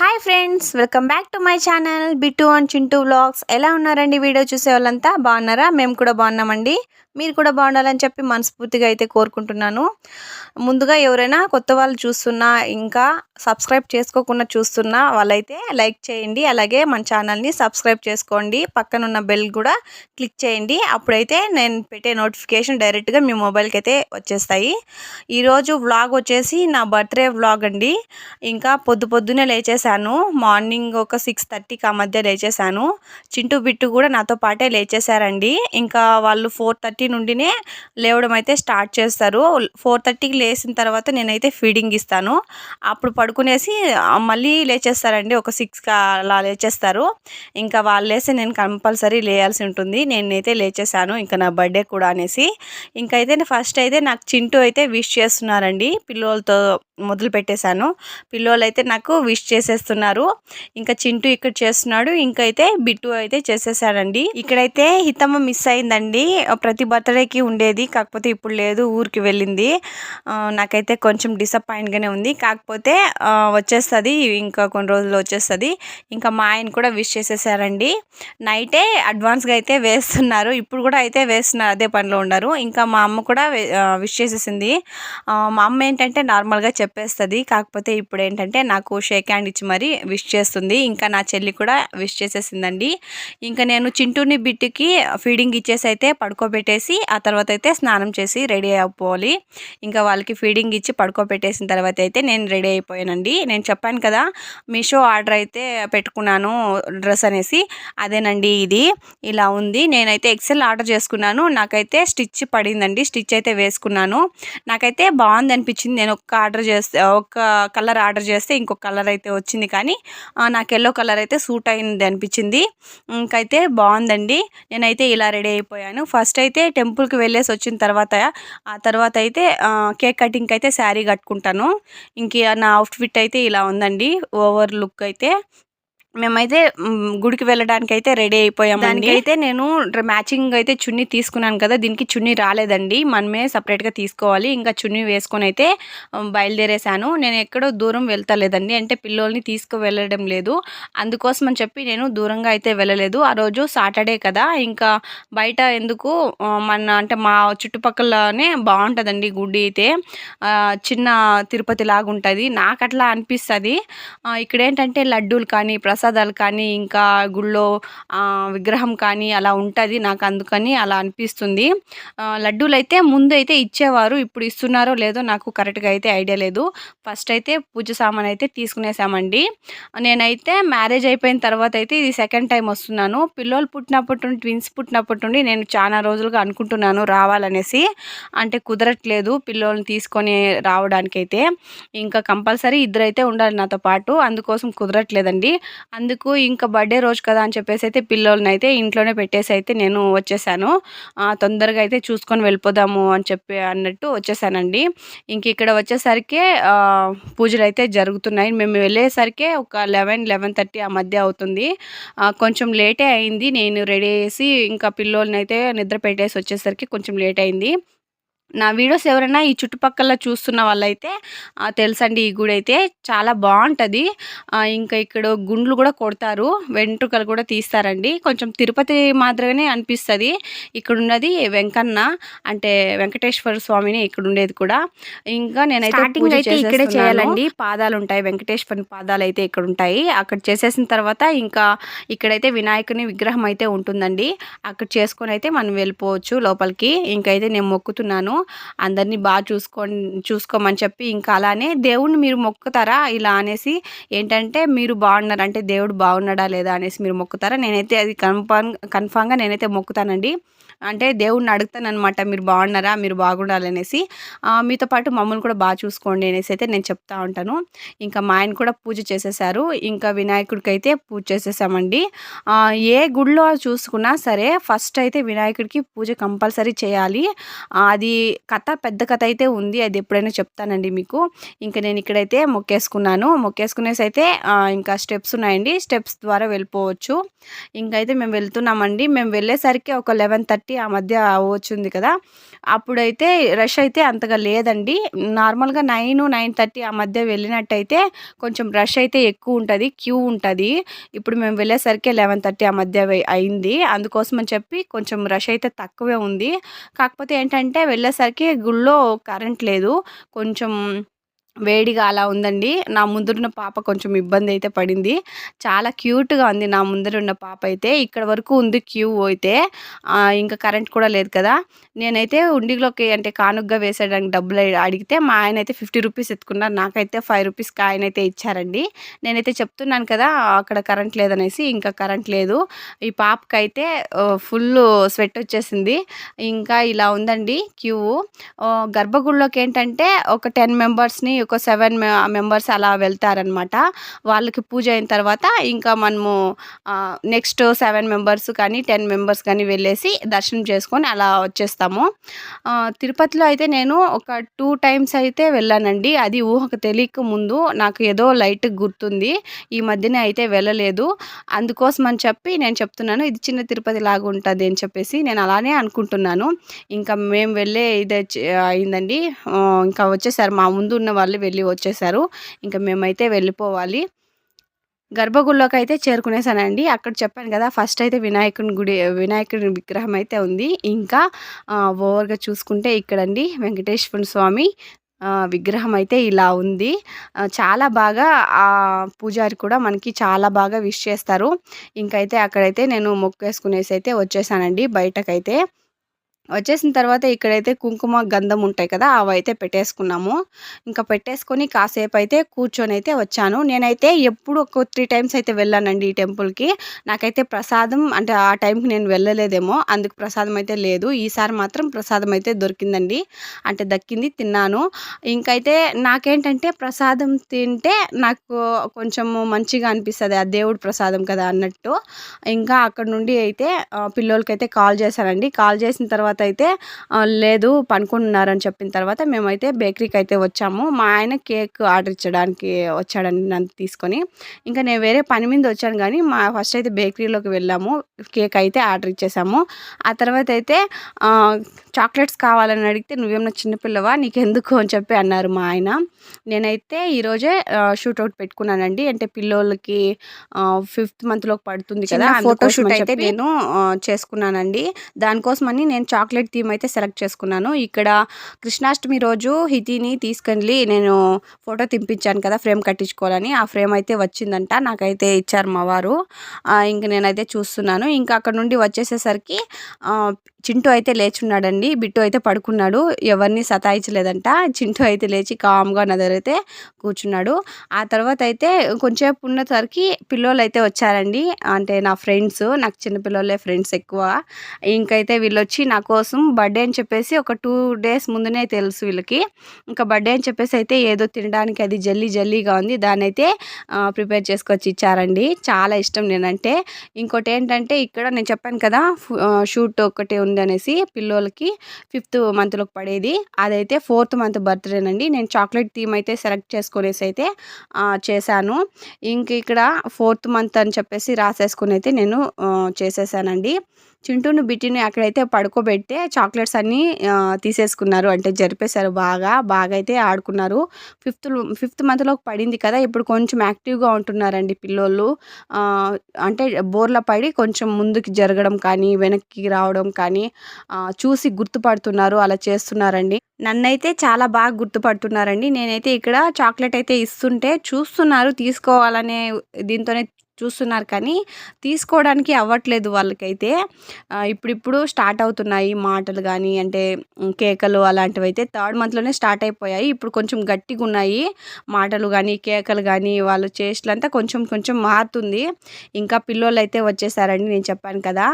Hi friends welcome back to my channel Bittu and Chintu vlogs ఎలా ఉన్నారండి video చూసే వాళ్ళంతా? బాగున్నారా? మేము కూడా బాగున్నామండి. మీరు కూడా బాగుండాలని చెప్పి మనస్ఫూర్తిగా అయితే కోరుకుంటున్నాను. ముందుగా ఎవరైనా కొత్త వాళ్ళు చూస్తున్నా ఇంకా సబ్స్క్రైబ్ చేసుకోకుండా చూస్తున్న వాళ్ళైతే లైక్ చేయండి. అలాగే మన ఛానల్ని సబ్స్క్రైబ్ చేసుకోండి. పక్కన ఉన్న బెల్ కూడా క్లిక్ చేయండి. అప్పుడైతే నేను పెట్టే నోటిఫికేషన్ డైరెక్ట్గా మీ మొబైల్కి అయితే వచ్చేస్తాయి. ఈరోజు వ్లాగ్ వచ్చేసి నా బర్త్డే వ్లాగ్ అండి. ఇంకా పొద్దు పొద్దునే లేచేశాను. మార్నింగ్ ఒక సిక్స్ థర్టీకి ఆ మధ్య లేచేశాను. చింటూ బిట్టు కూడా నాతో పాటే లేచేశారండి. ఇంకా వాళ్ళు ఫోర్ థర్టీ నుండినే లేవడం అయితే స్టార్ట్ చేస్తారు. ఫోర్ థర్టీకి లేచిన తర్వాత నేనైతే ఫీడింగ్ ఇస్తాను. అప్పుడు పడుకునేసి మళ్ళీ లేచేస్తారండి. ఒక సిక్స్కి అలా లేచేస్తారు. ఇంకా వాళ్ళు లేస్తే నేను కంపల్సరీ లేయాల్సి ఉంటుంది. నేనైతే లేచేసాను ఇంకా నా బర్త్డే కూడా అనేసి. ఇంకైతే ఫస్ట్ అయితే నాకు చింటూ అయితే విష్ చేస్తున్నారండి. పిల్లలతో మొదలు పెట్టేశాను. పిల్లలు అయితే నాకు విష్ చేసేస్తున్నారు. ఇంకా చింటూ ఇక్కడ చేస్తున్నాడు. ఇంకైతే బిట్టు అయితే చేసేసాడండి. ఇక్కడైతే హితమ్మ మిస్ అయిందండి. ప్రతి బర్త్డేకి ఉండేది. కాకపోతే ఇప్పుడు లేదు. ఊరికి వెళ్ళింది. నాకైతే కొంచెం డిసప్పాయింట్గానే ఉంది. కాకపోతే వచ్చేస్తుంది ఇంకా కొన్ని రోజులు వచ్చేస్తుంది. ఇంకా మా ఆయన కూడా విష్ చేసేసారండి. నైటే అడ్వాన్స్గా అయితే వేస్తున్నారు. ఇప్పుడు కూడా అయితే వేస్తున్నారు అదే పనిలో ఉన్నారు. ఇంకా మా అమ్మ కూడా విష్ చేసేసింది. మా అమ్మ ఏంటంటే నార్మల్గా చెప్పేస్తుంది. కాకపోతే ఇప్పుడు ఏంటంటే నాకు షేక్ హ్యాండ్ ఇచ్చి మరీ విష్ చేస్తుంది. ఇంకా నా చెల్లి కూడా విష్ చేసేసిందండి. ఇంకా నేను చింటూని బిట్టుకి ఫీడింగ్ ఇచ్చేసి అయితే పడుకోబెట్టేసి ఆ తర్వాత అయితే స్నానం చేసి రెడీ అయిపోవాలి. ఇంకా వాళ్ళకి ఫీడింగ్ ఇచ్చి పడుకోబెట్టేసిన తర్వాత అయితే నేను రెడీ అయిపోయాను. అండి నేను చెప్పాను కదా మీషో ఆర్డర్ అయితే పెట్టుకున్నాను డ్రెస్ అనేసి. అదేనండి ఇది. ఇలా ఉంది. నేనైతే ఎక్సెల్ ఆర్డర్ చేసుకున్నాను. నాకైతే స్టిచ్ పడిందండి. స్టిచ్ అయితే వేసుకున్నాను. నాకైతే బాగుంది అనిపించింది. నేను ఒక్క ఆర్డర్ చేస్తే ఒక్క కలర్ ఆర్డర్ చేస్తే ఇంకొక కలర్ అయితే వచ్చింది కానీ నాకు ఎల్లో కలర్ అయితే సూట్ అయింది అనిపించింది. ఇంకైతే బాగుందండి. నేనైతే ఇలా రెడీ అయిపోయాను. ఫస్ట్ అయితే టెంపుల్కి వెళ్ళేసి వచ్చిన తర్వాత ఆ తర్వాత అయితే కేక్ కటింగ్కి అయితే శారీ కట్టుకుంటాను. ఇంక నా అవుట్ఫిట్ అయితే ఇలా ఉందండి. ఓవర్ లుక్ అయితే మేమైతే గుడికి వెళ్ళడానికి అయితే రెడీ అయిపోయాము దానికైతే నేను మ్యాచింగ్ అయితే చున్నీ తీసుకున్నాను కదా దీనికి చున్నీ రాలేదండి. మనమే సపరేట్గా తీసుకోవాలి. ఇంకా చున్నీ వేసుకొని అయితే బయలుదేరేశాను. బయలుదేరేసాను నేను ఎక్కడో దూరం వెళ్తలేదండి. అంటే పిల్లోల్ని తీసుకు వెళ్ళడం లేదు. అందుకోసం అని చెప్పి నేను దూరంగా అయితే వెళ్ళలేదు. ఆ రోజు సాటర్డే కదా ఇంకా బయట ఎందుకు మన అంటే మా చుట్టుపక్కలనే బాగుంటుందండి గుడి అయితే. చిన్న తిరుపతి లాగా ఉంటుంది నాకు అట్లా అనిపిస్తుంది. ఇక్కడ ఏంటంటే లడ్డూలు కానీ ప్రసాదాలు కానీ ఇంకా గుళ్ళో విగ్రహం కానీ అలా ఉంటుంది నాకు అందుకని అలా అనిపిస్తుంది. లడ్డూలు అయితే ముందు అయితే ఇచ్చేవారు ఇప్పుడు ఇస్తున్నారో లేదో నాకు కరెక్ట్గా అయితే ఐడియా లేదు. ఫస్ట్ అయితే పూజ సామాన్ అయితే తీసుకునేసామండి. నేనైతే మ్యారేజ్ అయిపోయిన తర్వాత అయితే ఇది సెకండ్ టైం వస్తున్నాను. పిల్లలు పుట్టినప్పటి నుండి ట్విన్స్ పుట్టినప్పటి నుండి నేను చాలా రోజులుగా అనుకుంటున్నాను రావాలనేసి. అంటే కుదరట్లేదు పిల్లోల్ని తీసుకొని రావడానికైతే. ఇంకా కంపల్సరీ ఇద్దరైతే ఉండాలి నాతో పాటు అందుకోసం కుదరట్లేదండి. అందుకు ఇంకా బర్త్డే రోజు కదా అని చెప్పేసి అయితే పిల్లోల్ని అయితే ఇంట్లోనే పెట్టేసి అయితే నేను వచ్చేసాను. తొందరగా అయితే చూసుకొని వెళ్ళిపోదాము అని చెప్పి అన్నట్టు వచ్చేసానండి. ఇంక ఇక్కడ వచ్చేసరికి పూజలు అయితే జరుగుతున్నాయి. మేము వెళ్ళేసరికి ఒక లెవెన్ లెవెన్ థర్టీ ఆ మధ్య అవుతుంది. కొంచెం లేటే అయింది. నేను రెడీ చేసి ఇంకా పిల్లోల్ని అయితే నిద్ర పెట్టేసి వచ్చేసరికి కొంచెం లేట్ అయింది. నా వీడియోస్ ఎవరైనా ఈ చుట్టుపక్కల చూస్తున్న వాళ్ళైతే తెలుసండి ఈ గుడి అయితే చాలా బాగుంటుంది. ఇంకా ఇక్కడ గుండ్లు కూడా కొడతారు. వెంట్రుకలు కూడా తీస్తారండి. కొంచెం తిరుపతి మాదిరిగానే అనిపిస్తుంది. ఇక్కడ ఉన్నది వెంకన్న అంటే వెంకటేశ్వర స్వామిని ఇక్కడ ఉండేది కూడా. ఇంకా నేనైతే ఇక్కడే. చేయాలండి. పాదాలు ఉంటాయి వెంకటేశ్వరుని పాదాలు అయితే ఇక్కడ ఉంటాయి అక్కడ చేసేసిన తర్వాత ఇంకా ఇక్కడైతే వినాయకుని విగ్రహం అయితే ఉంటుందండి. అక్కడ చేసుకొని అయితే మనం వెళ్ళిపోవచ్చు లోపలికి. ఇంకైతే నేను మొక్కుతున్నాను. అందరినీ బాగా చూసుకో చూసుకోమని చెప్పి ఇంకా అలానే దేవుణ్ణి మీరు మొక్కుతారా? ఇలా అనేసి ఏంటంటే మీరు బాగున్నారు అంటే దేవుడు బాగున్నాడా లేదా అనేసి మీరు మొక్కుతారా? నేనైతే అది కన్ఫామ్ కన్ఫామ్గా నేనైతే మొక్కుతానండి. అంటే దేవుడిని అడుగుతానమాట మీరు బాగున్నారా? మీరు బాగుండాలనేసి. మీతో పాటు మమ్మల్ని కూడా బాగా చూసుకోండి అనేసి అయితే నేను చెప్తా ఉంటాను. ఇంకా మా ఆయన కూడా పూజ చేసేసారు. ఇంకా వినాయకుడికి అయితే పూజ చేసేసామండి. ఏ గుడిలో చూసుకున్నా సరే ఫస్ట్ అయితే వినాయకుడికి పూజ కంపల్సరీ చేయాలి. అది కథ పెద్ద కథ అయితే ఉంది. అది ఎప్పుడైనా చెప్తానండి మీకు. ఇంకా నేను ఇక్కడైతే మొక్కేసుకున్నాను. మొక్కేసుకునేసి అయితే ఇంకా స్టెప్స్ ఉన్నాయండి. స్టెప్స్ ద్వారా వెళ్ళిపోవచ్చు. ఇంకైతే మేము వెళ్తున్నామండి. మేము వెళ్ళేసరికి ఒక లెవెన్ థర్టీ థర్టీ ఆ మధ్య వచ్చింది కదా. అప్పుడైతే రష్ అయితే అంతగా లేదండి. నార్మల్గా నైన్ నైన్ థర్టీ ఆ మధ్య వెళ్ళినట్టయితే కొంచెం రష్ అయితే ఎక్కువ ఉంటుంది క్యూ ఉంటుంది. ఇప్పుడు మేము వెళ్ళేసరికి లెవెన్ థర్టీ ఆ మధ్య అయింది. అందుకోసం అని చెప్పి కొంచెం రష్ అయితే తక్కువే ఉంది. కాకపోతే ఏంటంటే వెళ్ళేసరికి గుళ్ళో కరెంట్ లేదు. కొంచెం వేడిగా అలా ఉందండి. నా ముందున్న పాప కొంచెం ఇబ్బంది అయితే పడింది. చాలా క్యూట్గా ఉంది నా ముందరున్న పాప అయితే. ఇక్కడ వరకు ఉంది క్యూ అయితే. ఇంకా కరెంట్ కూడా లేదు కదా. నేనైతే ఉండిలోకి అంటే కానుగ్గా వేసేయడానికి డబ్బులు అడిగితే మా ఆయన అయితే ఫిఫ్టీ రూపీస్ ఎత్తుకున్నారు. నాకైతే ఫైవ్ రూపీస్కి ఆయన అయితే ఇచ్చారండి. నేనైతే చెప్తున్నాను కదా అక్కడ కరెంట్ లేదనేసి ఇంకా కరెంట్ లేదు. ఈ పాపకైతే ఫుల్ స్వెట్ వచ్చేసింది. ఇంకా ఇలా ఉందండి క్యూ. గర్భగుడిలోకి ఏంటంటే ఒక టెన్ మెంబర్స్ని ఒక సెవెన్ మెంబర్స్ అలా వెళ్తారనమాట. వాళ్ళకి పూజ అయిన తర్వాత ఇంకా మనము నెక్స్ట్ సెవెన్ మెంబర్స్ కానీ టెన్ మెంబర్స్ కానీ వెళ్ళేసి దర్శనం చేసుకొని అలా వచ్చేస్తాము. తిరుపతిలో అయితే నేను ఒక టూ టైమ్స్ అయితే వెళ్ళానండి. అది ఊహకు తెలియక ముందు నాకు ఏదో లైట్ గుర్తుంది. ఈ మధ్యనే అయితే వెళ్ళలేదు. అందుకోసం అని చెప్పి నేను చెప్తున్నాను ఇది చిన్న తిరుపతి లాగా ఉంటుంది అని చెప్పేసి నేను అలానే అనుకుంటున్నాను. ఇంకా మేము వెళ్ళే ఇది అయిందండి. ఇంకా వచ్చేసారు మా ముందు ఉన్న వాళ్ళు వెళ్ళి వచ్చేసారు. ఇంకా మేమైతే వెళ్ళిపోవాలి. గర్భగుడిలోకి అయితే చేరుకునేసానండి. అక్కడ చెప్పాను కదా ఫస్ట్ అయితే వినాయకుని గుడి వినాయకుడి విగ్రహం అయితే ఉంది. ఇంకా ఓవర్గా చూసుకుంటే ఇక్కడండి వెంకటేశ్వర స్వామి విగ్రహం అయితే ఇలా ఉంది. చాలా బాగా ఆ పూజారి కూడా మనకి చాలా బాగా విష్ చేస్తారు. ఇంకైతే అక్కడైతే నేను మొక్కేసుకునేసి అయితే వచ్చేసానండి బయటకైతే. వచ్చేసిన తర్వాత ఇక్కడైతే కుంకుమ గంధం ఉంటాయి కదా అవి అయితే పెట్టేసుకున్నాము. ఇంకా పెట్టేసుకొని కాసేపు అయితే కూర్చొని అయితే వచ్చాను. నేనైతే ఎప్పుడు ఒక త్రీ టైమ్స్ అయితే వెళ్ళానండి ఈ టెంపుల్కి. నాకైతే ప్రసాదం అంటే ఆ టైంకి నేను వెళ్ళలేదేమో అందుకు ప్రసాదం అయితే లేదు. ఈసారి మాత్రం ప్రసాదం అయితే దొరికిందండి. అంటే దక్కింది తిన్నాను. ఇంకైతే నాకేంటంటే ప్రసాదం తింటే నాకు కొంచెము మంచిగా అనిపిస్తుంది ఆ దేవుడు ప్రసాదం కదా అన్నట్టు. ఇంకా అక్కడ నుండి అయితే ఆ, పిల్లోలకైతే కాల్ చేశానండి. కాల్ చేసిన తర్వాత అయితే ఆ, లేదు పనుకుంటున్నారని చెప్పిన తర్వాత మేమైతే బేకరీకి అయితే వచ్చాము. మా ఆయన కేక్ ఆర్డర్ ఇచ్చడానికి వచ్చాడండి నన్ను తీసుకొని. ఇంకా నేను వేరే పని మీద వచ్చాను కానీ మా ఫస్ట్ అయితే బేకరీలోకి వెళ్ళాము. కేక్ అయితే ఆర్డర్ ఇచ్చేసాము. ఆ తర్వాత అయితే చాక్లెట్స్ కావాలని అడిగితే నువ్వేమన్నా చిన్నపిల్లవా నీకెందుకు? అని చెప్పి అన్నారు మా ఆయన. నేనైతే ఈరోజే షూట్అవుట్ పెట్టుకున్నానండి. అంటే పిల్లోళ్ళకి ఫిఫ్త్ మంత్లోకి పడుతుంది కదా ఫోటో షూట్ అయితే అయితే నేను చేసుకున్నానండి. దానికోసమని నేను చాక్లెట్ థీమ్ అయితే సెలెక్ట్ చేసుకున్నాను. ఇక్కడ కృష్ణాష్టమి రోజు హితిని తీసుకెళ్ళి నేను ఫోటో తింపించాను కదా ఫ్రేమ్ కట్టించుకోవాలని. ఆ ఫ్రేమ్ అయితే వచ్చిందంట నాకైతే ఇచ్చారు మా వారు. ఇంక నేనైతే చూస్తున్నాను. ఇంకా అక్కడ నుండి వచ్చేసేసరికి చింటూ అయితే లేచున్నాడండి బిట్టు అయితే పడుకున్నాడు ఎవరిని సతాయించలేదంట. చింటూ అయితే లేచి కామ్గా నదరైతే కూర్చున్నాడు. ఆ తర్వాత అయితే కొంచెంసేపు ఉన్నసరికి పిల్లలు అయితే వచ్చారండి. అంటే నా ఫ్రెండ్స్ నాకు చిన్న పిల్లలే ఫ్రెండ్స్ ఎక్కువ. ఇంకైతే వీళ్ళు వచ్చి నా కోసం బర్త్డే అని చెప్పేసి ఒక టూ డేస్ ముందునే తెలుసు వీళ్ళకి. ఇంకా బర్త్డే అని చెప్పేసి అయితే ఏదో తినడానికి అది జల్లీ జల్లీగా ఉంది. దాన్ని అయితే ప్రిపేర్ చేసుకొచ్చి ఇచ్చారండి. చాలా ఇష్టం నేనంటే. ఇంకోటి ఏంటంటే ఇక్కడ నేను చెప్పాను కదా షూట్ ఒకటి ఉంది అనేసి పిల్లోలకి ఫిఫ్త్ మంత్లోకి పడేది. అదైతే ఫోర్త్ మంత్ బర్త్డేనండి. నేను చాక్లెట్ థీమ్ అయితే సెలెక్ట్ చేసుకునేసి అయితే చేశాను. ఇంక ఇక్కడ ఫోర్త్ మంత్ అని చెప్పేసి రాసేసుకుని అయితే నేను చేసేసానండి. చింటూను బిట్టిని అక్కడైతే పడుకోబెడితే చాక్లెట్స్ అన్నీ తీసేసుకున్నారు. అంటే జరిపేశారు బాగా బాగా అయితే ఆడుకున్నారు. ఫిఫ్త్ ఫిఫ్త్ మంత్లోకి పడింది కదా ఇప్పుడు కొంచెం యాక్టివ్గా ఉంటున్నారండి పిల్లోళ్ళు. అంటే బోర్ల పడి కొంచెం ముందుకు జరగడం కానీ వెనక్కి రావడం కానీ చూసి గుర్తుపడుతున్నారు అలా చేస్తున్నారండి. నన్నైతే చాలా బాగా గుర్తుపడుతున్నారండి. నేనైతే ఇక్కడ చాక్లెట్ అయితే ఇస్తుంటే చూస్తున్నారు తీసుకోవాలనే దీంతోనే చూస్తున్నారు కానీ తీసుకోవడానికి అవ్వట్లేదు వాళ్ళకైతే. ఇప్పుడిప్పుడు స్టార్ట్ అవుతున్నాయి మాటలు కానీ అంటే కేకలు అలాంటివి అయితే థర్డ్ మంత్లోనే స్టార్ట్ అయిపోయాయి. ఇప్పుడు కొంచెం గట్టిగా ఉన్నాయి మాటలు కానీ కేకలు కానీ వాళ్ళు చేష్టలంతా కొంచెం కొంచెం మారుతుంది. ఇంకా పిల్లోళ్ళు అయితే వచ్చేసారండి నేను చెప్పాను కదా.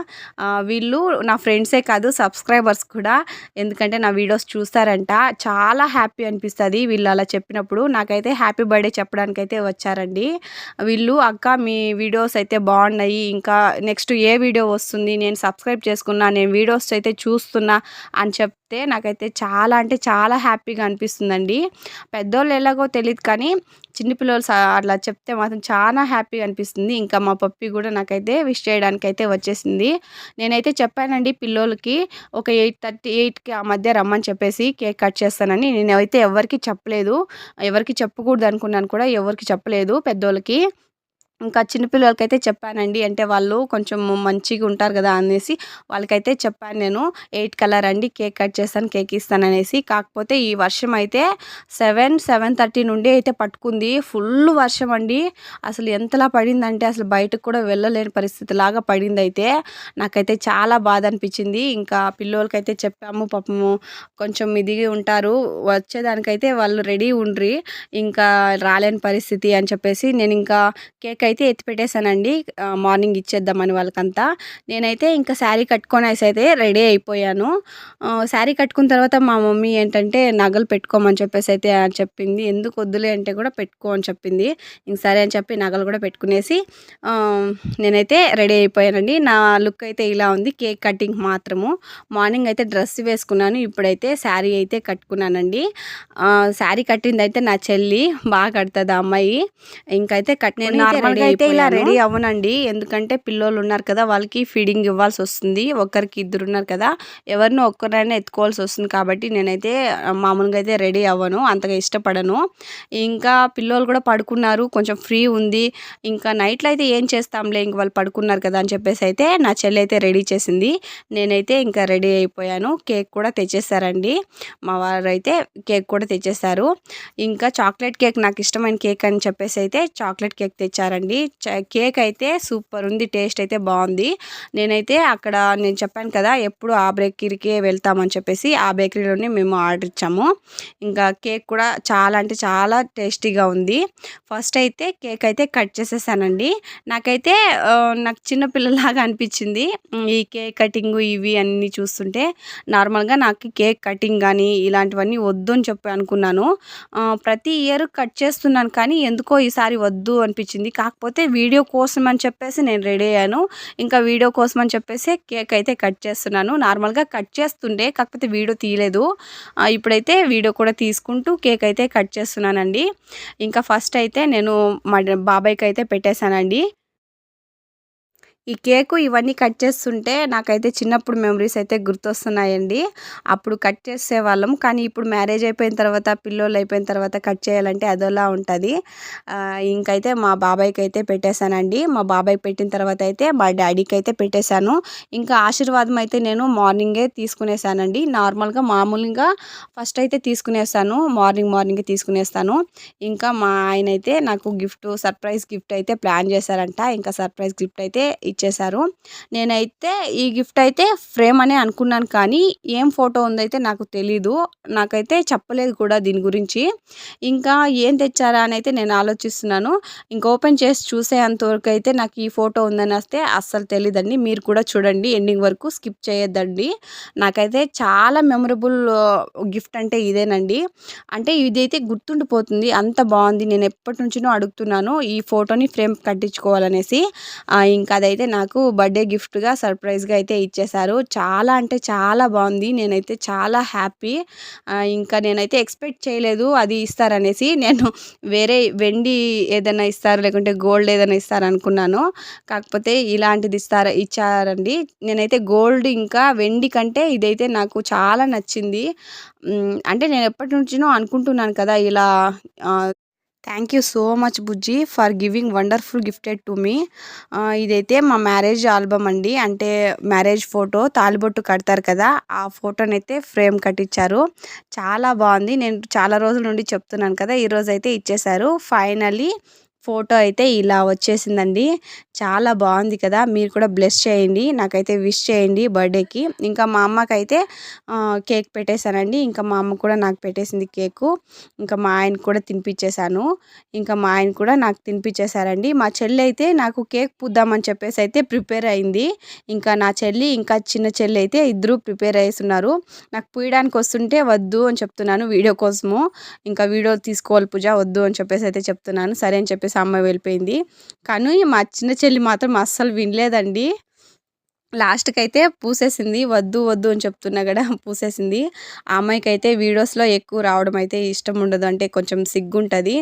వీళ్ళు నా ఫ్రెండ్సే కాదు సబ్స్క్రైబర్స్ కూడా. ఎందుకంటే నా వీడియోస్ చూస్తారంట. చాలా హ్యాపీ అనిపిస్తుంది వీళ్ళు అలా చెప్పినప్పుడు. నాకైతే హ్యాపీ బర్త్డే చెప్పడానికైతే వచ్చారండి. వీళ్ళు అక్క మీ వీడియోస్ అయితే బాగున్నాయి. ఇంకా నెక్స్ట్ ఏ వీడియో వస్తుంది నేను సబ్స్క్రైబ్ చేసుకున్నా నేను వీడియోస్ అయితే చూస్తున్నా అని చెప్తే నాకైతే చాలా అంటే చాలా హ్యాపీగా అనిపిస్తుందండి. పెద్దోళ్ళు ఎలాగో తెలియదు కానీ చిన్నపిల్లలు అట్లా చెప్తే మాత్రం చాలా హ్యాపీగా అనిపిస్తుంది. ఇంకా మా పప్పి కూడా నాకైతే విష్ చేయడానికి అయితే వచ్చేసింది. నేనైతే చెప్పానండి పిల్లోలకి ఒక ఎయిట్ థర్టీ ఎయిట్కి ఆ మధ్య రమ్మని చెప్పేసి కేక్ కట్ చేస్తానని. నేనైతే ఎవరికి చెప్పలేదు. ఎవరికి చెప్పకూడదు అనుకున్నాను కూడా ఎవరికి చెప్పలేదు పెద్దోళ్ళకి. ఇంకా చిన్నపిల్లలకైతే చెప్పానండి. అంటే వాళ్ళు కొంచెం మంచిగా ఉంటారు కదా అనేసి వాళ్ళకైతే చెప్పాను నేను. ఎయిట్ కలర్ అండి కేక్ కట్ చేస్తాను కేక్ ఇస్తాను అనేసి. కాకపోతే ఈ వర్షం అయితే సెవెన్ సెవెన్ థర్టీ నుండి అయితే పట్టుకుంది. ఫుల్ వర్షం అండి. అసలు ఎంతలా పడిందంటే అసలు బయటకు కూడా వెళ్ళలేని పరిస్థితి లాగా పడింది అయితే నాకైతే చాలా బాధ అనిపించింది. ఇంకా పిల్లలకైతే చెప్పాము పాపము కొంచెం ఇదిగి ఉంటారు. వచ్చేదానికైతే వాళ్ళు రెడీ ఉండ్రి. ఇంకా రాలేని పరిస్థితి అని చెప్పేసి నేను ఇంకా కేక్ అయితే ఎత్తిపెట్టేశానండి. మార్నింగ్ ఇచ్చేద్దామని వాళ్ళకంతా. నేనైతే ఇంకా శారీ కట్టుకొనేసి అయితే రెడీ అయిపోయాను. శారీ కట్టుకున్న తర్వాత మా మమ్మీ ఏంటంటే నగలు పెట్టుకోమని చెప్పేసి అయితే చెప్పింది. ఎందుకు వద్దులే అంటే కూడా పెట్టుకో అని చెప్పింది. ఇంక సరే అని చెప్పి నగలు కూడా పెట్టుకునేసి నేనైతే రెడీ అయిపోయానండి. నా లుక్ అయితే ఇలా ఉంది. కేక్ కటింగ్ మాత్రము. మార్నింగ్ అయితే డ్రెస్ వేసుకున్నాను. ఇప్పుడైతే శారీ అయితే కట్టుకున్నానండి. శారీ కట్టింది అయితే నా చెల్లి. బాగా కడుతుంది అమ్మాయి. ఇంకైతే కట్ నేను నార్మల్గా అయితే ఇలా రెడీ అవ్వనండి. ఎందుకంటే పిల్లోళ్ళు ఉన్నారు కదా వాళ్ళకి ఫీడింగ్ ఇవ్వాల్సి వస్తుంది. ఒకరికి ఇద్దరు ఉన్నారు కదా ఎవరినో ఒక్కరైనా ఎత్తుకోవాల్సి వస్తుంది కాబట్టి నేనైతే మామూలుగా అయితే రెడీ అవ్వను అంతగా ఇష్టపడను. ఇంకా పిల్లోళ్ళు కూడా పడుకున్నారు కొంచెం ఫ్రీ ఉంది. ఇంకా నైట్లో అయితే ఏం చేస్తాంలే ఇంక వాళ్ళు పడుకున్నారు కదా అని చెప్పేసి అయితే నా చెల్లి అయితే రెడీ చేసింది. నేనైతే ఇంకా రెడీ అయిపోయాను. కేక్ కూడా తెచ్చేసారండి. మా వారు అయితే కేక్ కూడా తెచ్చేసారు. ఇంకా చాక్లెట్ కేక్ నాకు ఇష్టమైన కేక్ అని చెప్పేసి అయితే చాక్లెట్ కేక్ తెచ్చారండి. కేక్ అయితే సూపర్ ఉంది టేస్ట్ అయితే బాగుంది నేనైతే అక్కడ నేను చెప్పాను కదా ఎప్పుడు ఆ బేకరీకే వెళ్తామని చెప్పేసి ఆ బేకరీలోనే మేము ఆర్డర్ ఇచ్చాము. ఇంకా కేక్ కూడా చాలా అంటే చాలా టేస్టీగా ఉంది. ఫస్ట్ అయితే కేక్ అయితే కట్ చేసేసానండి. నాకైతే నాకు చిన్నపిల్లలాగా అనిపించింది. ఈ కేక్ కటింగ్ ఇవి అన్నీ చూస్తుంటే నార్మల్గా నాకు కేక్ కటింగ్ కానీ ఇలాంటివన్నీ వద్దు అని చెప్పి అనుకున్నాను. ప్రతి ఇయర్ కట్ చేస్తున్నాను కానీ ఎందుకో ఈసారి వద్దు అనిపించింది. కాకపోతే వీడియో కోసం అని చెప్పేసి నేను రెడీ అయ్యాను. ఇంకా వీడియో కోసం అని చెప్పేసి కేక్ అయితే కట్ చేస్తున్నాను. నార్మల్గా కట్ చేస్తుండే కాకపోతే వీడియో తీయలేదు. ఇప్పుడైతే వీడియో కూడా తీసుకుంటూ కేక్ అయితే కట్ చేస్తున్నానండి. ఇంకా ఫస్ట్ అయితే నేను మా బాబాయ్కి అయితే పెట్టేశానండి. ఈ కేకు ఇవన్నీ కట్ చేస్తుంటే నాకైతే చిన్నప్పుడు మెమరీస్ అయితే గుర్తొస్తున్నాయండి. అప్పుడు కట్ చేసేవాళ్ళం. కానీ ఇప్పుడు మ్యారేజ్ అయిపోయిన తర్వాత పిల్లోళ్ళు అయిపోయిన తర్వాత కట్ చేయాలంటే అదోలా ఉంటుంది. ఇంకైతే మా బాబాయ్కి అయితే పెట్టేశానండి. మా బాబాయ్ పెట్టిన తర్వాత అయితే మా డాడీకి అయితే పెట్టేశాను. ఇంకా ఆశీర్వాదం అయితే నేను మార్నింగే తీసుకునేసానండి నార్మల్గా మామూలుగా ఫస్ట్ అయితే తీసుకునేస్తాను. Morning morning తీసుకునేస్తాను. ఇంకా మా ఆయన అయితే నాకు గిఫ్ట్ సర్ప్రైజ్ గిఫ్ట్ అయితే ప్లాన్ చేశారంట. ఇంకా సర్ప్రైజ్ గిఫ్ట్ అయితే ఇచ్చేశారు. నేనైతే ఈ గిఫ్ట్ అయితే ఫ్రేమ్ అనే అనుకున్నాను కానీ ఏం ఫోటో ఉందైతే నాకు తెలీదు. నాకైతే చెప్పలేదు కూడా దీని గురించి. ఇంకా ఏం తెచ్చారా అని అయితే నేను ఆలోచిస్తున్నాను. ఇంకా ఓపెన్ చేసి చూసేంతవరకు అయితే నాకు ఈ ఫోటో ఉందని వస్తే అస్సలు తెలియదండి మీరు కూడా చూడండి ఎండింగ్ వరకు స్కిప్ చేయొద్దండి. నాకైతే చాలా మెమరబుల్ గిఫ్ట్ అంటే ఇదేనండి. అంటే ఇదైతే గుర్తుండిపోతుంది. అంత బాగుంది. నేను ఎప్పటి నుంచినో అడుగుతున్నాను ఈ ఫోటోని ఫ్రేమ్ కట్టించుకోవాలనేసి. ఇంకా అదైతే నాకు బర్త్డే గిఫ్ట్గా సర్ప్రైజ్గా అయితే ఇచ్చేశారు. చాలా అంటే చాలా బాగుంది. నేనైతే చాలా హ్యాపీ ఇంకా నేనైతే ఎక్స్పెక్ట్ చేయలేదు అది ఇస్తారనేసి. నేను వేరే వెండి ఏదైనా ఇస్తారు లేకుంటే గోల్డ్ ఏదైనా ఇస్తారు అనుకున్నాను. కాకపోతే ఇలాంటిది ఇస్తారా ఇచ్చారండి. నేనైతే గోల్డ్ ఇంకా వెండి కంటే ఇదైతే నాకు చాలా నచ్చింది. అంటే నేను ఎప్పటి నుంచినో అనుకుంటున్నాను కదా ఇలా thank you so much Bujji for giving wonderful gifted to me ఇదైతే మా మ్యారేజ్ ఆల్బమ్ అండి. అంటే మ్యారేజ్ ఫోటో తాలిబొట్టు కడతారు కదా ఆ ఫోటోనైతే ఫ్రేమ్ కట్టించారు. చాలా బాగుంది. నేను చాలా రోజుల నుండి చెప్తున్నాను కదా ఈరోజు అయితే ఇచ్చేశారు. ఫైనలీ ఫోటో అయితే ఇలా వచ్చేసిందండి. చాలా బాగుంది కదా మీరు కూడా బ్లెస్ చేయండి. నాకైతే విష్ చేయండి బర్త్డేకి. ఇంకా మా అమ్మకైతే కేక్ పెట్టేశానండి. ఇంకా మా అమ్మ కూడా నాకు పెట్టేసింది కేకు. ఇంకా మా ఆయన కూడా తినిపించేశాను ఇంకా మా ఆయన కూడా నాకు తినిపించేశారండి మా చెల్లి అయితే నాకు కేక్ పుద్దామని చెప్పేసి అయితే ప్రిపేర్ అయింది. ఇంకా నా చెల్లి ఇంకా చిన్న చెల్లి అయితే ఇద్దరు ప్రిపేర్ అయ్యేస్తున్నారు. నాకు పూయడానికి వస్తుంటే వద్దు అని చెప్తున్నాను వీడియో కోసము. ఇంకా వీడియో తీసుకోవాలి పూజ వద్దు అని చెప్పేసి అయితే చెప్తున్నాను. సరే అని చెప్పేసి పెట్టేసి అమ్మాయి వెళ్ళిపోయింది. కానీ మా చిన్న చెల్లి మాత్రం అస్సలు వినలేదండి. లాస్ట్కి అయితే పూసేసింది. వద్దు వద్దు అని చెప్తున్నా కూడా పూసేసింది. ఆ అమ్మాయికి అయితే వీడియోస్లో ఎక్కువ రావడం అయితే ఇష్టం ఉండదు. అంటే కొంచెం సిగ్గుంటుంది.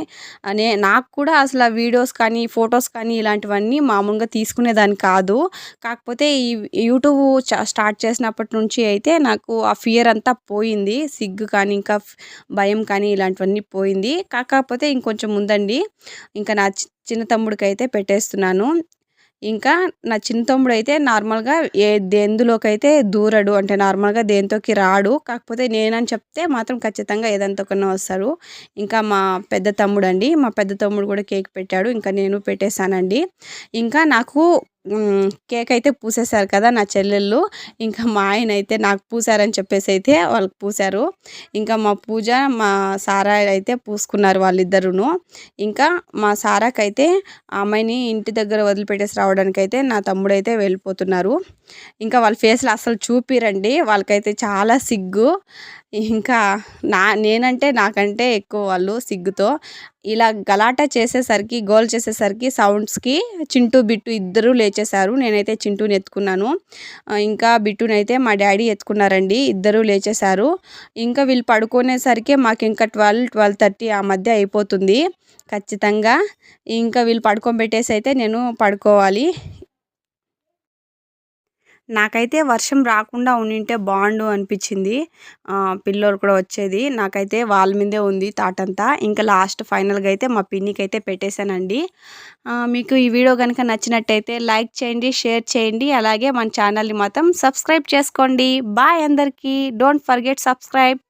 అనే నాకు కూడా అసలు ఆ వీడియోస్ కానీ ఫొటోస్ కానీ ఇలాంటివన్నీ మామూలుగా తీసుకునేదాన్ని కాదు. కాకపోతే ఈ యూట్యూబ్ స్టార్ట్ చేసినప్పటి నుంచి అయితే నాకు ఆ ఫియర్ అంతా పోయింది. సిగ్గు కానీ ఇంకా భయం కానీ ఇలాంటివన్నీ పోయింది. కాకపోతే ఇంకొంచెం ఉందండి ఇంకా నా చిన్న తమ్ముడికి అయితే పెట్టేస్తున్నాను. ఇంకా నా చిన్న తమ్ముడు అయితే నార్మల్గా ఏ దేందులోకైతే దూరడు అంటే నార్మల్గా దేంతోకి రాడు కాకపోతే నేనని చెప్తే మాత్రం ఖచ్చితంగా ఏదంతకన్నా వస్తారు. ఇంకా మా పెద్ద తమ్ముడు అండి మా పెద్ద తమ్ముడు కూడా కేక్ పెట్టాడు ఇంకా నేను పెట్టేశానండి. ఇంకా నాకు కేక్ అయితే పూసేశారు కదా నా చెల్లెళ్ళు. ఇంకా మా ఆయన అయితే నాకు పూసారని చెప్పేసి అయితే వాళ్ళకి పూసారు. ఇంకా మా పూజ మా సారా అయితే పూసుకున్నారు వాళ్ళిద్దరును. ఇంకా మా సారాకైతే ఆ అమ్మాయిని ఇంటి దగ్గర వదిలిపెట్టేసి రావడానికి అయితే నా తమ్ముడైతే వెళ్ళిపోతున్నారు. ఇంకా వాళ్ళ ఫేస్లో అసలు చూపిరండి. వాళ్ళకైతే చాలా సిగ్గు. ఇంకా నా నేనంటే నాకంటే ఎక్కువ వాళ్ళు సిగ్గుతో. ఇలా గలాటా చేసేసరికి గోల్ చేసేసరికి సౌండ్స్కి చింటూ బిట్టు ఇద్దరూ లేచేశారు. నేనైతే చింటూని ఎత్తుకున్నాను. ఇంకా బిట్టుని అయితే మా డాడీ ఎత్తుకున్నారండి. ఇద్దరూ లేచేశారు. ఇంకా వీళ్ళు పడుకునేసరికి మాకు ఇంకా ట్వెల్వ్ ట్వెల్వ్ థర్టీ ఆ మధ్య అయిపోతుంది. ఖచ్చితంగా. ఇంకా వీళ్ళు పడుకోబెట్టేసి అయితే నేను పడుకోవాలి. నాకైతే వర్షం రాకుండా ఉండింటే బాగుండు అనిపించింది. పిల్లోలు కూడా వచ్చేది. నాకైతే వాళ్ళ మీదే ఉంది తాటంతా. ఇంకా లాస్ట్ ఫైనల్గా అయితే మా పిన్నికి అయితే పెట్టేశానండి మీకు ఈ వీడియో కనుక నచ్చినట్టయితే లైక్ చేయండి షేర్ చేయండి. అలాగే మన ఛానల్ని మాత్రం సబ్స్క్రైబ్ చేసుకోండి. బాయ్ అందరికీ. Don't forget subscribe.